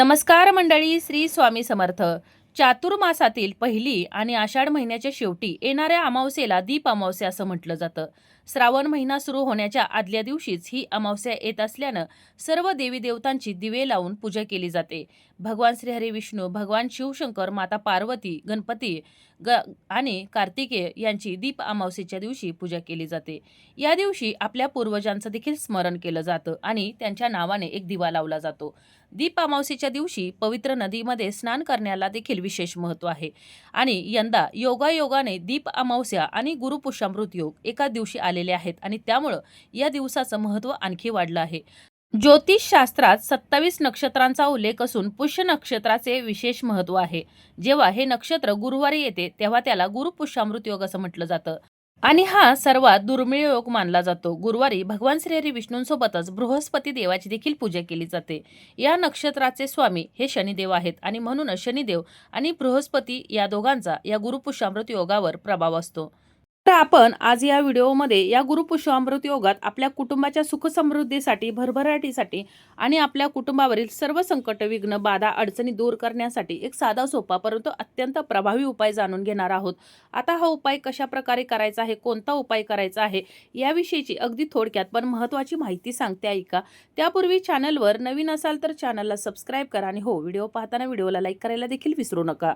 नमस्कार मंडळी श्री स्वामी समर्थ. चातुर्मासातील पहिली आणि आषाढ महिन्याच्या शेवटी येणाऱ्या अमावस्येला दीप अमावस्या असं म्हटलं जातं. श्रावण महिना सुरू होण्याच्या आदल्या दिवशीच ही अमावस्या येत असल्यानं सर्व देवी देवतांची दिवे लावून पूजा केली जाते. भगवान श्रीहरी विष्णू भगवान शिवशंकर माता पार्वती गणपती ग आणि कार्तिकेय यांची दीप अमावस्येच्या दिवशी पूजा केली जाते. या दिवशी आपल्या पूर्वजांचं देखील स्मरण केलं जातं आणि त्यांच्या नावाने एक दिवा लावला जातो. दीप अमावस्येच्या दिवशी पवित्र नदीमध्ये स्नान करण्याला देखील विशेष महत्त्व आहे. आणि यंदा योगायोगाने दीप अमावस्या आणि गुरुपुष्यामृत योग एका दिवशी आले आलेले आहेत आणि त्यामुळं या दिवसाचं महत्त्व आणखी वाढलं आहे. ज्योतिष शास्त्रात सत्तावीस नक्षत्रांचा उल्लेख असून पुष्य नक्षत्राचे विशेष महत्त्व आहे. जेव्हा हे नक्षत्र गुरुवारी येते तेव्हा त्याला गुरुपुष्यामृत योग असं म्हटलं जातं. आणि हा सर्वात दुर्मिळ योग मानला जातो. गुरुवारी भगवान श्रीहरी विष्णूंसोबतच बृहस्पती देवाची देखील पूजा केली जाते. या नक्षत्राचे स्वामी हे शनिदेव आहेत आणि म्हणूनच शनिदेव आणि बृहस्पती या दोघांचा या गुरुपुष्यामृत योगावर प्रभाव असतो. तर आपण आज या व्हिडिओमध्ये या गुरुपुष्यामृत योगात आपल्या कुटुंबाच्या सुखसमृद्धीसाठी भरभराटीसाठी आणि आपल्या कुटुंबावरील सर्व संकट विघ्न बाधा अडचणी दूर करण्यासाठी एक साधा सोपा परंतु अत्यंत प्रभावी उपाय जाणून घेणार आहोत. आता हा उपाय कशा प्रकारे करायचा आहे कोणता उपाय करायचा आहे याविषयीची अगदी थोडक्यात पण महत्त्वाची माहिती सांगते ऐका. त्यापूर्वी चॅनलवर नवीन असाल तर चॅनलला सबस्क्राईब करा आणि हो व्हिडिओ पाहताना व्हिडिओला लाईक करायला देखील विसरू नका.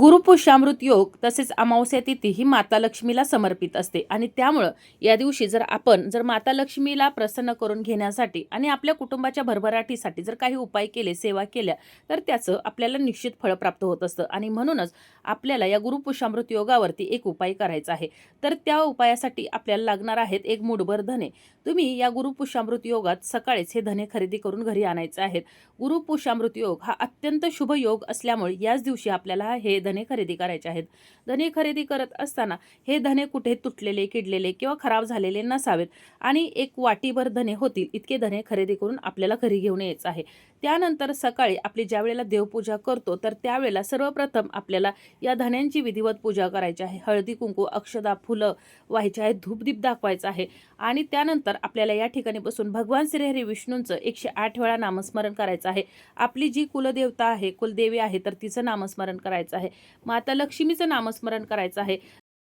गुरुपुष्यामृत योग तसेच अमावस्या तिथी ही माता लक्ष्मीला समर्पित असते. आणि त्यामुळं या दिवशी जर आपण जर माता लक्ष्मीला प्रसन्न करून घेण्यासाठी आणि आपल्या कुटुंबाच्या भरभराटीसाठी जर काही उपाय केले सेवा केल्या तर त्याचं आपल्याला निश्चित फळ प्राप्त होत असतं. आणि म्हणूनच आपल्याला या गुरुपुष्यामृत योगावरती एक उपाय करायचा आहे. तर त्या उपायासाठी आपल्याला लागणार आहेत एक मुठभर धने. तुम्ही या गुरुपुष्यामृत योगात सकाळीच हे धने खरेदी करून घरी आणायचे आहेत. गुरुपुष्यामृत योग हा अत्यंत शुभ योग असल्यामुळे याच दिवशी आपल्याला हे धने खरेदी करायचे आहेत. धने खरेदी करत असताना हे धने कुठे तुटलेले किडलेले किंवा खराब झालेले नसावेत आणि एक वाटीभर धने होतील इतके धने खरेदी करून आपल्याला घरी घेऊन यायचं आहे. त्यानंतर सकाळी आपली ज्या वेळेला देवपूजा करतो तर त्यावेळेला सर्वप्रथम आपल्याला या धन्यांची विधिवत पूजा करायची आहे. हळदी कुंकू अक्षदा फुलं व्हायची आहेत धूपदीप दाखवायचं आहे आणि त्यानंतर आपल्याला या ठिकाणी बसून भगवान श्रीहरी विष्णूंचं एकशे आठ वेळा नामस्मरण करायचं आहे. आपली जी कुलदेवता आहे कुलदेवी आहे तर तिचं नामस्मरण करायचं आहे. माता लक्ष्मीचं नामस्मरण करायचं आहे.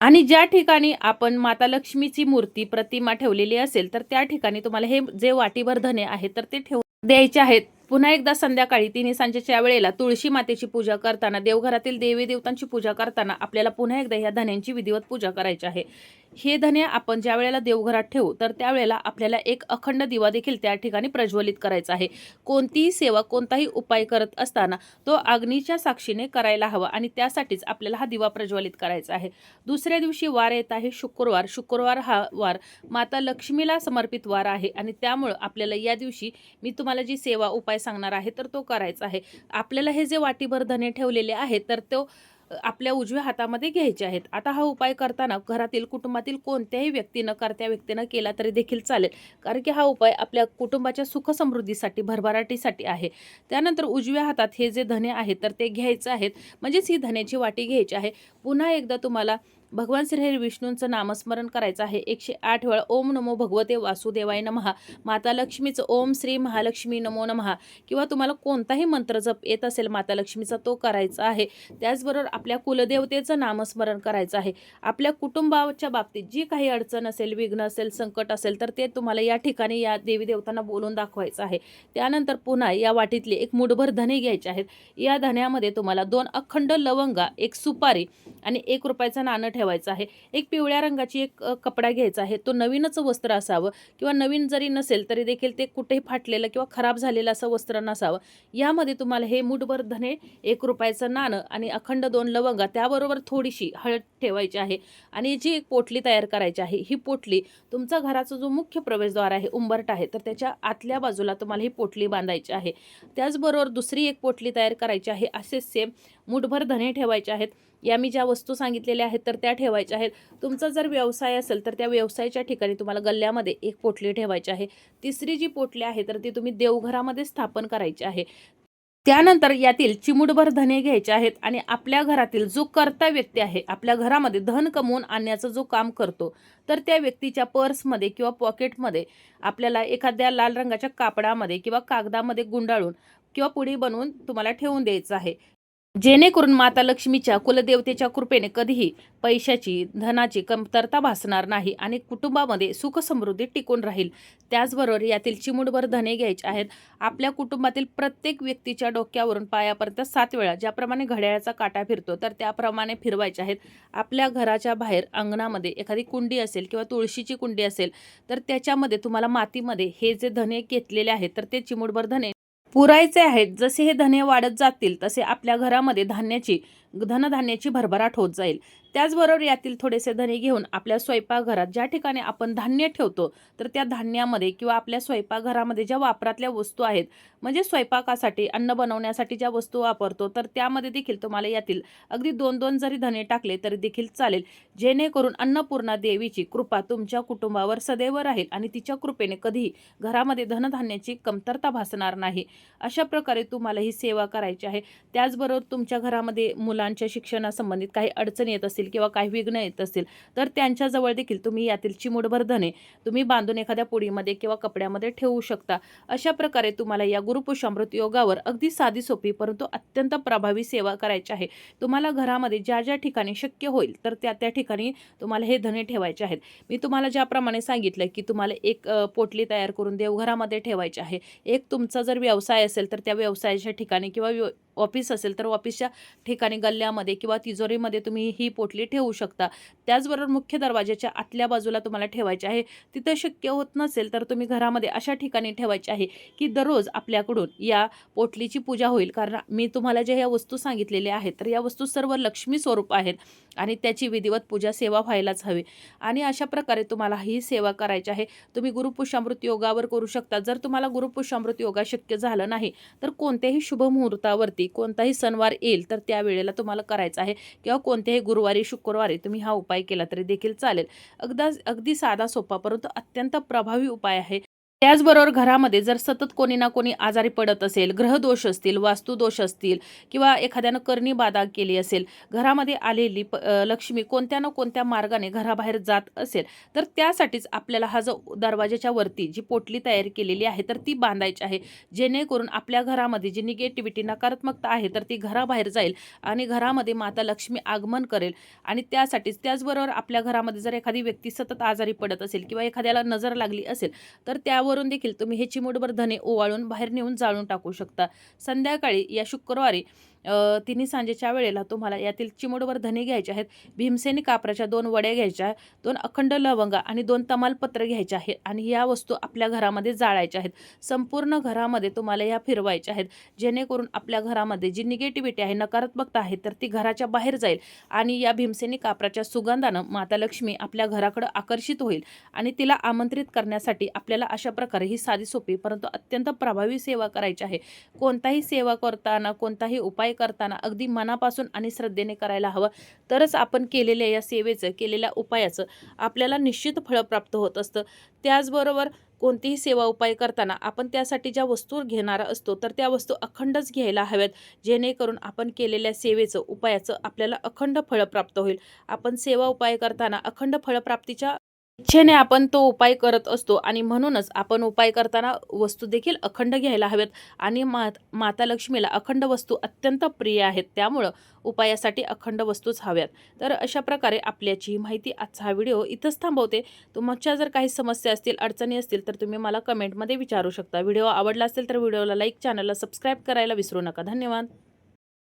आणि ज्या ठिकाणी आपण माता लक्ष्मीची मूर्ती प्रतिमा ठेवलेली असेल तर त्या ठिकाणी तुम्हाला हे जे वाटीभर धने आहेत तर ते ठेवून द्यायचे आहेत. पुन्हा एकदा संध्याकाळी तिन्ही सांजेच्या वेळेला तुळशी मातेची पूजा करताना देवघरातील देवी देवतांची पूजा करताना आपल्याला पुन्हा एकदा ह्या धन्यांची विधिवत पूजा करायची आहे. हे धने आपण ज्या वेळेला देवघरात ठेवू तर त्यावेळेला आपल्याला एक अखंड दिवा देखील त्या ठिकाणी प्रज्वलित करायचा आहे. कोणतीही सेवा कोणताही उपाय करत असताना तो अग्नीच्या साक्षीने करायला हवा आणि त्यासाठीच आपल्याला हा दिवा प्रज्वलित करायचा आहे. दुसऱ्या दिवशी वार येत आहे शुक्रवार. शुक्रवार हा वार माता लक्ष्मीला समर्पित वार आहे आणि त्यामुळं आपल्याला या दिवशी मी तुम्हाला जी सेवा उपाय सांगणार आहे तर तो करायचा आहे. आपल्याला हे जे वाटीभर धने ठेवलेले आहेत तर तो आपल्या उजव्या हातामध्ये घ्यायचे आहेत. आता हा उपाय करताना घरातील कुटुंबातील कोणत्याही व्यक्तीनं करत्या व्यक्तीनं केला तरी देखील चालेल. कारण की हा उपाय आपल्या कुटुंबाच्या सुखसमृद्धीसाठी भरभराटीसाठी आहे. त्यानंतर उजव्या हातात हे जे धने आहेत तर ते घ्यायचं आहेत. म्हणजेच ही धन्याची वाटी घ्यायची आहे. पुन्हा एकदा तुम्हाला भगवान श्रीहरी विष्णूंचं नामस्मरण करायचं आहे. एकशे आठ वेळा ओम नमो भगवते वासुदेवाय नमहा. माता लक्ष्मीचं ओम श्री महालक्ष्मी नमो नमहा. किंवा तुम्हाला कोणताही मंत्र जप येत असेल माता लक्ष्मीचा तो करायचा आहे. त्याचबरोबर आपल्या कुलदेवतेचं नामस्मरण करायचं आहे. आपल्या कुटुंबाच्या बाबतीत जी काही अडचण असेल विघ्न असेल संकट असेल तर ते तुम्हाला या ठिकाणी या देवी देवतांना बोलून दाखवायचं आहे. त्यानंतर पुन्हा या वाटीतले एक मुठभर धने घ्यायचे आहेत. या धन्यामध्ये तुम्हाला दोन अखंड लवंगा एक सुपारी आणि एक रुपयाचं नाणं ठेवायचं आहे. एक पिवळ्या रंगाची एक कपडा घ्यायचा आहे. तो नवीनच वस्त्र असावं किंवा नवीन जरी नसेल तरी देखील ते कुठेही फाटलेलं किंवा खराब झालेलं असं वस्त्र नसावं. यामध्ये तुम्हाला हे मुठभर धने एक रुपयाचं नाणं आणि अखंड दोन लवंगा त्याबरोबर थोडीशी हळद ठेवायची आहे. आणि जी एक पोटली तयार करायची आहे ही पोटली तुमचा घराचा जो मुख्य प्रवेशद्वार आहे उंबरट आहे तर त्याच्या आतल्या बाजूला तुम्हाला ही पोटली बांधायची आहे. त्याचबरोबर दुसरी एक पोटली तयार करायची आहे असे सेम मुठभर धने ठेवायचे आहेत. या मी ज्या वस्तू सांगितलेल्या आहेत तर त्या ठेवायच्या आहेत. तुमचा जर व्यवसाय असेल तर त्या व्यवसायाच्या ठिकाणी तुम्हाला गल्ल्यामध्ये एक पोटली ठेवायची आहे. तिसरी जी पोटली आहे तर ती तुम्ही देवघरामध्ये स्थापन करायची आहे. त्यानंतर यातील चिमुटभर धने घ्यायचे आहेत आणि आपल्या घरातील जो कर्ता व्यक्ती आहे आपल्या घरामध्ये धन कमवून आणण्याचं जो काम करतो तर त्या व्यक्तीच्या पर्समध्ये किंवा पॉकेटमध्ये आपल्याला एखाद्या लाल रंगाच्या कापडामध्ये किंवा कागदामध्ये गुंडाळून किंवा पुढे बनवून तुम्हाला ठेवून द्यायचं आहे. जेणेकरून माता लक्ष्मीच्या कुलदेवतेच्या कृपेने कधीही पैशाची धनाची कमतरता भासणार नाही आणि कुटुंबामध्ये सुख समृद्धी टिकून राहील. त्याचबरोबर यातील चिमुडभर धने घ्यायचे आहेत. आपल्या कुटुंबातील प्रत्येक व्यक्तीच्या डोक्यावरून पायापर्यंत सात वेळा ज्याप्रमाणे घड्याळाचा काटा फिरतो तर त्याप्रमाणे फिरवायचे आहेत. आपल्या घराच्या बाहेर अंगणामध्ये एखादी कुंडी असेल किंवा तुळशीची कुंडी असेल तर त्याच्यामध्ये तुम्हाला मातीमध्ये हे जे धने घेतलेले आहेत तर ते चिमुडभर धने पुरायचे आहेत. जसे हे धने वाढत जातील तसे आपल्या घरामध्ये धान्याची धनधान्याची भरभराट होत जाईल. त्याचबरोबर यातील थोडेसे धने घेऊन आपल्या स्वयंपाकघरात ज्या ठिकाणी आपण धान्य ठेवतो तर त्या धान्यामध्ये किंवा आपल्या स्वयंपाकघरामध्ये ज्या वापरातल्या वस्तू आहेत म्हणजे स्वयंपाकासाठी अन्न बनवण्यासाठी ज्या वस्तू वापरतो तर त्यामध्ये देखील तुम्हाला यातील अगदी दोन दोन जरी धने टाकले तरी देखील चालेल. जेणेकरून अन्नपूर्णा देवीची कृपा तुमच्या कुटुंबावर सदैव राहील आणि तिच्या कृपेने कधीही घरामध्ये धनधान्याची कमतरता भासणार नाही. अशा प्रकारे तुम्हाला ही सेवा करायची आहे. त्याचबरोबर तुमच्या घरामध्ये मुलांच्या शिक्षणासंबंधित काही अडचणी येत असतील किंवा काही विघ्न येत असतील तर त्यांच्याजवळ देखील तुम्ही यातील चिमुडभर धने तुम्ही बांधून एखाद्या पुडीमध्ये किंवा कपड्यामध्ये ठेवू शकता. अशा प्रकारे तुम्हाला या गुरुपुषामृत योगावर अगदी साधी सोपी परंतु अत्यंत प्रभावी सेवा करायची आहे. तुम्हाला घरामध्ये ज्या ज्या ठिकाणी शक्य होईल तर त्या त्या ठिकाणी तुम्हाला हे धने ठेवायचे आहेत. मी तुम्हाला ज्याप्रमाणे सांगितलं की तुम्हाला एक पोटली तयार करून देवघरामध्ये ठेवायची आहे. एक तुमचा जर व्यवसाय असेल तर त्या व्यवसायाच्या ठिकाणी किंवा ऑफिस असेल तर ऑफिसच्या ठिकाणी गल्ल्यामध्ये किंवा तिजोरीमध्ये तुम्ही ही पोटली ठेवू शकता. त्याचबरोबर मुख्य दरवाजाच्या आतल्या बाजूला तुम्हाला ठेवायचे आहे. तिथं शक्य होत नसेल तर तुम्ही घरामध्ये अशा ठिकाणी ठेवायचे आहे की दररोज आपल्याकडून या पोटलीची पूजा होईल. कारण मी तुम्हाला ज्या ह्या वस्तू सांगितलेल्या आहेत तर या वस्तू सर्व लक्ष्मी स्वरूप आहेत आणि त्याची विधिवत पूजा सेवा व्हायलाच हवी. आणि अशा प्रकारे तुम्हाला ही सेवा करायची आहे. तुम्ही गुरुपुषामृत योगावर करू शकता. जर तुम्हाला गुरुपुषामृत योगा शक्य झालं नाही तर कोणत्याही शुभ मुहूर्तावरती कोणताही सणवार येईल तर त्यावेळेला तुम्हाला करायचं आहे किंवा कोणत्याही गुरुवारी शुक्रवारी तुम्ही हा उपाय केला तरी देखील चालेल. अगदा अगदी साधा सोपा परंतु अत्यंत प्रभावी उपाय आहे. त्याचबरोबर घरामध्ये जर सतत कोणी ना कोणी आजारी पडत असेल ग्रहदोष असतील वास्तुदोष असतील किंवा एखाद्यानं करणी बाधा केली असेल घरामध्ये आलेली प लक्ष्मी कोणत्या ना कोणत्या मार्गाने घराबाहेर जात असेल तर त्यासाठीच आपल्याला हा जो दरवाजाच्या वरती जी पोटली तयार केलेली आहे तर ती बांधायची आहे. जेणेकरून आपल्या घरामध्ये जी निगेटिव्हिटी नकारात्मकता आहे तर ती घराबाहेर जाईल आणि घरामध्ये माता लक्ष्मी आगमन करेल. आणि त्यासाठीच त्याचबरोबर आपल्या घरामध्ये जर एखादी व्यक्ती सतत आजारी पडत असेल किंवा एखाद्याला नजर लागली असेल तर त्यावरून देखील तुम्ही हे चिमुटभर धने ओवाळून बाहेर नेऊन जाळून टाकू शकता. संध्याकाळी या शुक्रवारी तिन्ही सांजेच्या वेळेला तुम्हाला यातील चिमुटभर धने घ्यायचे आहेत. भीमसेनी कापराच्या दोन वड्या घ्यायच्या आहेत दोन अखंड लवंगा आणि दोन तमालपत्र घ्यायचे आहेत आणि या वस्तू आपल्या घरामध्ये जाळायच्या आहेत. संपूर्ण घरामध्ये तुम्हाला या फिरवायच्या आहेत. जेणेकरून आपल्या घरामध्ये जी निगेटिव्हिटी आहे नकारात्मकता आहे तर ती घराच्या बाहेर जाईल आणि या भीमसेनी कापराच्या सुगंधानं माता लक्ष्मी आपल्या घराकडं आकर्षित होईल आणि तिला आमंत्रित करण्यासाठी आपल्याला अशा प्रकारे ही साधी सोपी परंतु अत्यंत प्रभावी सेवा करायची आहे. कोणताही सेवा करताना कोणताही उपाय करताना अगदी मनापासून आणि श्रद्धेने करायला हवं. तरच आपण केलेल्या या सेवेचं केलेल्या उपायाचं आपल्याला निश्चित फळ प्राप्त होत असतं. त्याचबरोबर कोणतीही सेवा उपाय करताना आपण त्यासाठी ज्या वस्तू घेणारा असतो तर त्या वस्तू अखंडच घ्यायला हव्यात. जेणेकरून आपण केलेल्या सेवेचं उपायाचं आपल्याला अखंड फळ प्राप्त होईल. आपण सेवा उपाय करताना अखंड फळप्राप्तीच्या इच्छेने आपण तो उपाय करत असतो आणि म्हणूनच आपण उपाय करताना वस्तू देखील अखंड घ्यायला हव्यात आणि मात माता लक्ष्मीला अखंड वस्तू अत्यंत प्रिय आहेत. त्यामुळं उपायासाठी अखंड वस्तूच हव्यात. तर अशा प्रकारे आपल्याची ही माहिती आजचा हा व्हिडिओ इथंच थांबवते. तुमच्या जर काही समस्या असतील अडचणी असतील तर तुम्ही मला कमेंटमध्ये विचारू शकता. व्हिडिओ आवडला असेल तर व्हिडिओला लाईक चॅनलला सबस्क्राईब करायला विसरू नका. धन्यवाद.